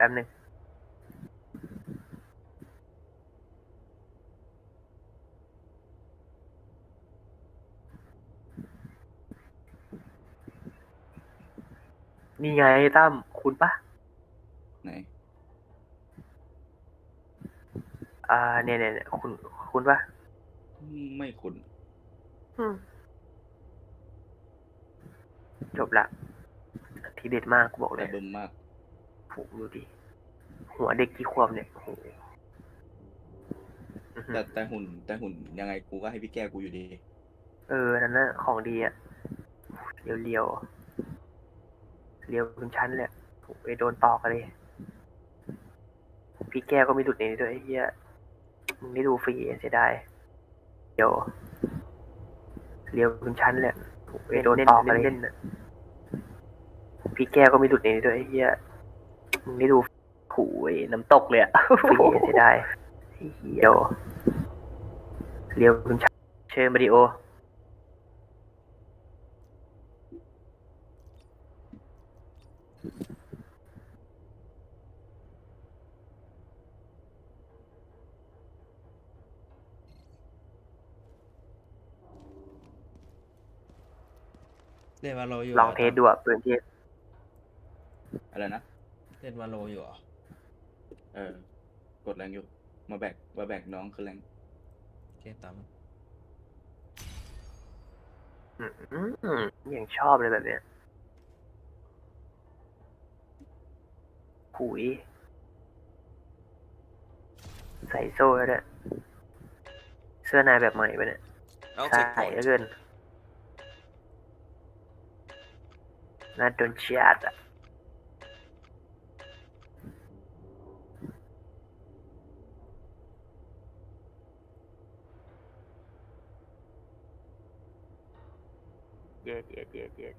ป๊บหนึ่งนี่ไงตั้มคุณปะไหน อ่าเนี่ยเนี่ยเนี่ยคุณคุณปะไม่คุณอืมจบละทีเด็ดมากกูบอกเลแต่ยบึมมาก โหดูดิ หัวเด็กกี่ขวบเนี่ยโอ้โหอื้อหือแต่แต่หุ่นแต่หุ่นยังไงกูก็ให้พี่แก้วกูอยู่ดี เออ นั่นน่ะของดีอะเรียวเรียวเรียวเป็นชั้นเลยอะโหไปโดนตอกกันเลย พี่แก้วก็มีดุดในนี้ด้วยไอ้เฮียมึงได้ดูฟรีเสียดายเดี๋ยวเรียวเป็นชั้นเลยอะโหไปโดนตอกกันเลยพี่แก้วก็มีดุดในนี้ด้วยไอ้เฮีย มึงได้ดูผูยน้ำตกเลยอะฟรีเสียดายไอ้เฮียเดี๋ยวเรียวเป็นชั้นเชิญมาดิโอเล่นวาโลอยู่ลองเทสดูอะปืนเทสอะไรนะ เล่นวาโลอยู่เหรอเออ กดแรงอยู่ มาแบกมาแบกน้องคือแรงเกมตั้มอืมยังชอบเลยแบบเนี้ยหุยใส่โซ่แล้วเนี่ยเสื้อนายแบบใหม่ปะเนี่ย I'll ใส่ take แล้ว point. เกินน่าโดนเชียดอะ เย็ดเย็ดเย็ดเย็ด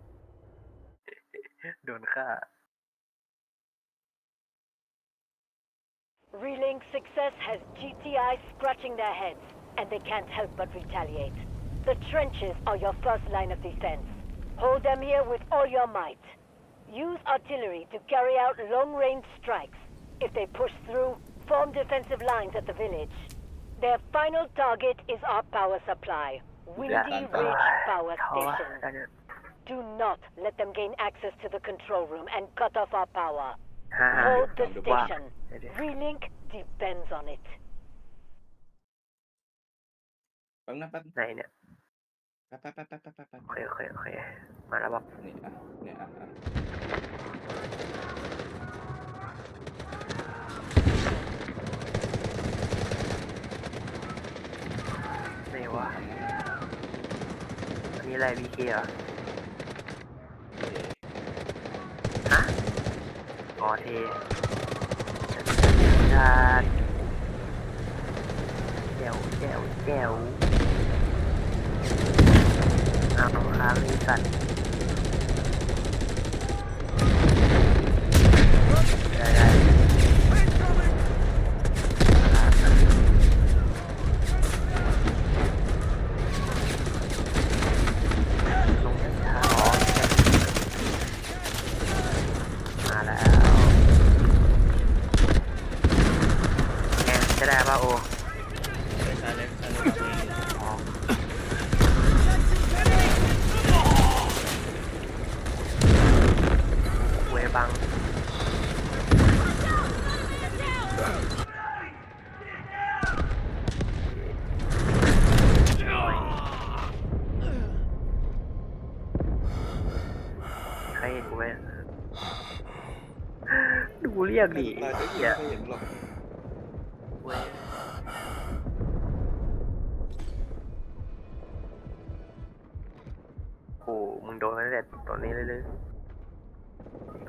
โดนฆ่า Relink success has GTI scratching their heads, and they can't help but retaliate. The trenches are your first line of defense. Hold them here with all your might. Use artillery to carry out long-range strikes. If they push through, form defensive lines at the village. Their final target is our power supply, Windy Yeah. Ridge Power ท้อ Station. ตอนเนี้ย Do not let them gain access to the control room and cut off our power. ฮ่า Hold the Round the station. Maybe. Relink depends on it. แป๊บนะแป๊บไหนเนี่ยแป๊บแป๊บแป๊บแป๊บแป๊บแป๊บแป๊บ โอะไหนวะอันนี้อะไรบีเคเหรอฮะอ๋อเทชาดแจวแจวแจวเอาครับมีสัตว์ได้ได้ลงจากท่าอ๋อมาแล้วแกจะได้ป่ะโอ ไปชาเล็กชาเล็กกับตัวเองอยู่ อ๋อเวบัง ใครเห็นกูไหม ดูเรียกดิตายก็เหี้ยัยงไม่เห็นหรอกเว้ยโอ้มึงโดนมาตั้งแต่ตอนนี้เลยเลย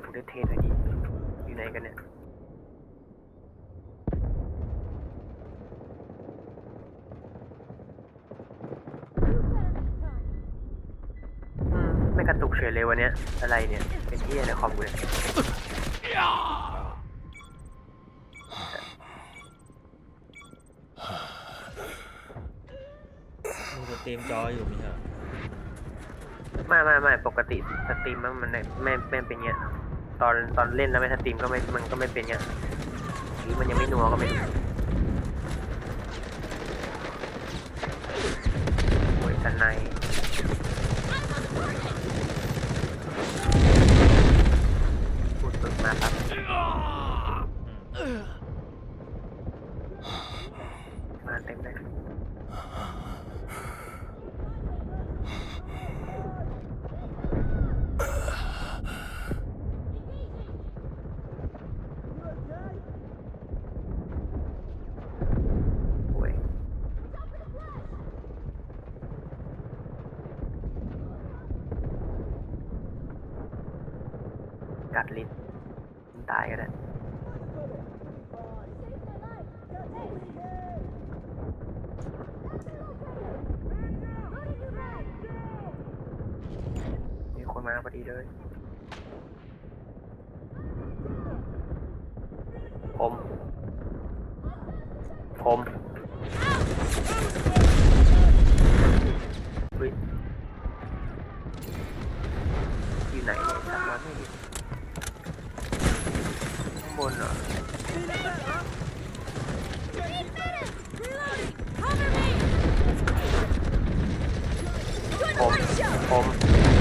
ฟูได้เทสเลยดิอยู่ไหนกันเนี่ยอืมไม่กระตุกเฉยเลยวันเนี้ยอะไรเนี่ย เป็นที่ในคอมกูเนี่ย มึงจะเตรีมจออยู่ไม่ใช่เหรอไม่ไม่ไม่ปกติสตรีมมันมันไม่ไม่ไม่เป็นเงี้ยตอนตอนเล่นแล้วไม่สตรีมก็ไม่มันก็ไม่เป็นเงี้ยหรือมันยังไม่นัวก็ไม่รู้โอ้ยสันในพูดฝึกมาครับมาเต็มเลยโอ้ย กัดลิ้นตายก็ได้มีคนมาพอดีเลย ผม ผมเฮ้ยอยู่ไหนเนี่ยสักวันไม่เห็นข้างบนเหรอ ผมผม